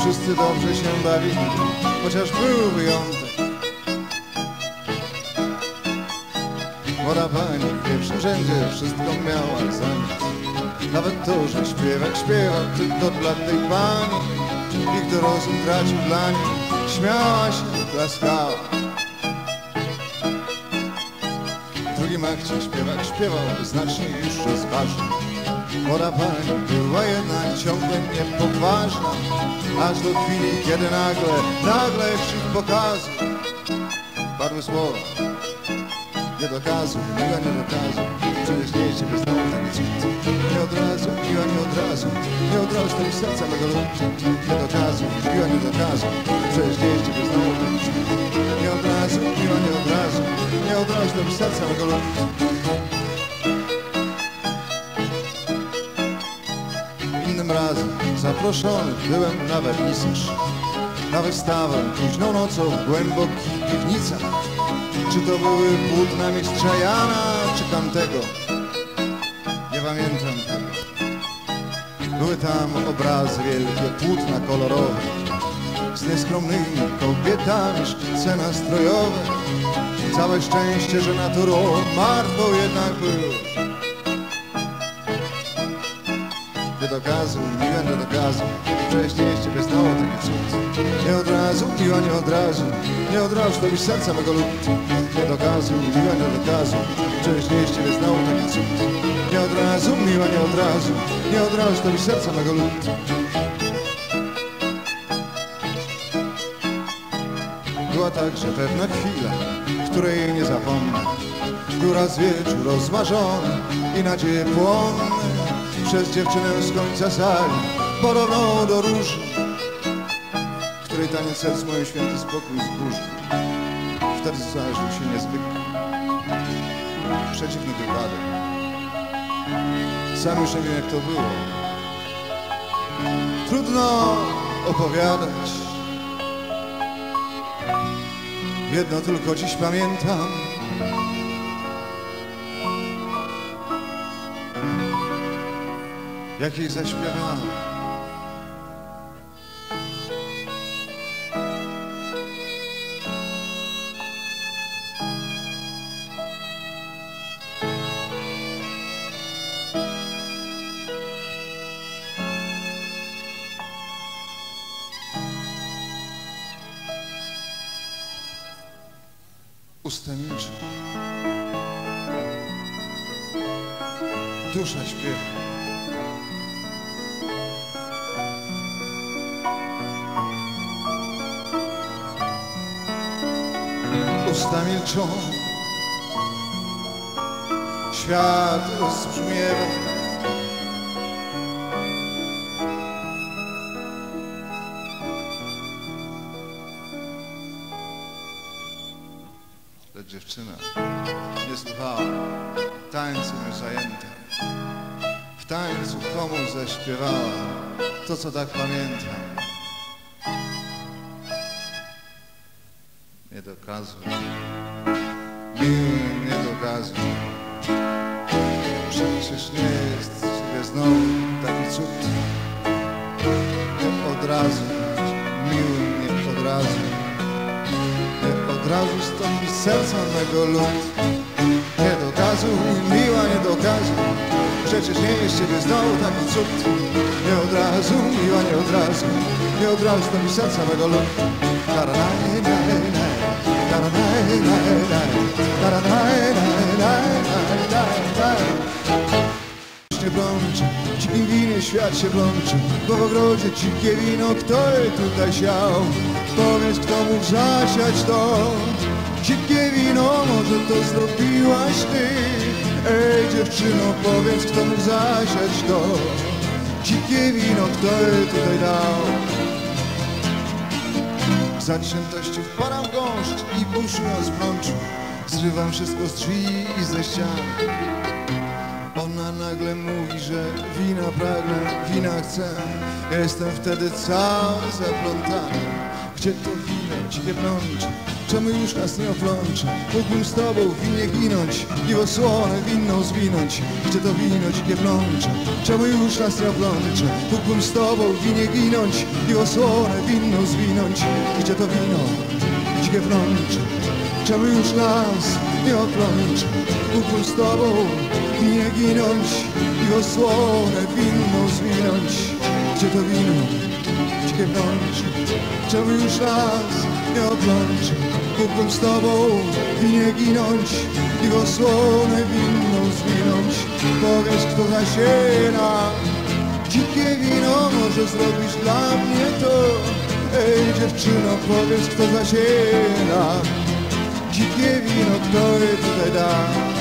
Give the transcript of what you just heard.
wszyscy dobrze się bawili, chociaż był wyjątek. Młoda pani w pierwszym rzędzie wszystko miała za nic. Nawet to, że śpiewak śpiewał tylko dla tej pani i kto rozum tracił dla niej, śmiała się, klaskała. Drugim akcie śpiewak śpiewał znacznie już rozważnie. Młoda pani była jednak ciągle niepoważna, aż do chwili, kiedy nagle, nagle wśród pokazu padły słowa. Nie dokazu, miła nie dokazu, przecież nie ciebie znowu. Nie od razu, miła nie od razu, nie od razu mi serca mego ludu. Nie dokazu, miła nie dokazu, przecież nie ciebie znowu. Nie od razu, miła nie od razu, nie od razu mi serca mego ludu. Razem zaproszony byłem na wernisaż, na wystawę późną nocą w głębokich piwnicach. Czy to były płótna mistrza Jana, czy tamtego? Nie pamiętam tego. Były tam obrazy wielkie, płótna kolorowe, z nieskromnymi kobietami, szkice nastrojowe. Całe szczęście, że naturą martwą jednak był. Nie dokazuj, miła nie dokazuj, wcześniej z ciebie znało taki cud. Nie od razu, miła nie od razu, nie od razu, to byś serca mego ludu. Nie dokazuj, miła nie dokazuj, wcześniej z ciebie znało taki cud. Nie od razu, miła nie od razu, nie od razu, to byś serca mego ludu. Była także pewna chwila, której nie zapomnę. Był raz wieczór rozmarzony i nadzieje płonne przez dziewczynę z końca sali, podobną do róży, której taniec serc moją święty spokój zburzył. Wtedy zdarzył się niezwykły, przeciwny wypadek. Sam już nie wiem jak to było. Trudno opowiadać. Jedno tylko dziś pamiętam. Jak jej zaśpiewałem. Usta milczą. Dusza śpiewa. Usta milczą. Świat rozbrzmiewa. Lecz dziewczyna nie słuchała, tańcem zajęta. W tańcu komuś zaśpiewała to, co tak pamiętam. Dokazuj, miły nie dokazuj. Przecież nie jest ciebie znowu taki cud. Nie od razu, miły nie od razu. Nie od razu stąpi serca mego lud. Nie dokazuj, miła nie dokazuj. Przecież nie jest ciebie znowu taki cud. Nie od razu, miła nie od razu. Nie od razu stąpi serca mego lud. Świat się blączy, bo w ogrodzie dzikie wino kto je tutaj siał? Powiedz, kto mógł zasiać to, dzikie wino, może to zrobiłaś ty. Ej dziewczyno, powiedz, kto mógł zasiać to, dzikie wino, kto je tutaj dał? Zaciętości wpadam w gąszcz i busz ją splączył, zrywam wszystko z drzwi i ze ścian. Ona nagle mówi, że wina pragnę, wina chcę. Jestem wtedy cały zaplątany. Gdzie to wino, dzikie plącze, czemu już nas nie oplącze? Mógłbym z tobą w winie ginąć, piwo słone winną zwinąć, gdzie to wino dzikie plącze? Czemu już nas nie oplącze? Mógłbym z tobą w winie ginąć, piwo słone winną zwinąć, gdzie to wino dzikie plącze? Czemu już nas nie oplącze? Mógłbym z tobą w winie ginąć, piwo słone winną zwinąć, gdzie to wino plącze? Czemu już nas nie oplącze? Mógłbym z tobą w winie ginąć, piwo słone winną zwinąć. Powiedz kto zasiera Dzikie wino może zrobić dla mnie to Ej dziewczyno, powiedz kto zasiera Dzikie wino, kto je tutaj da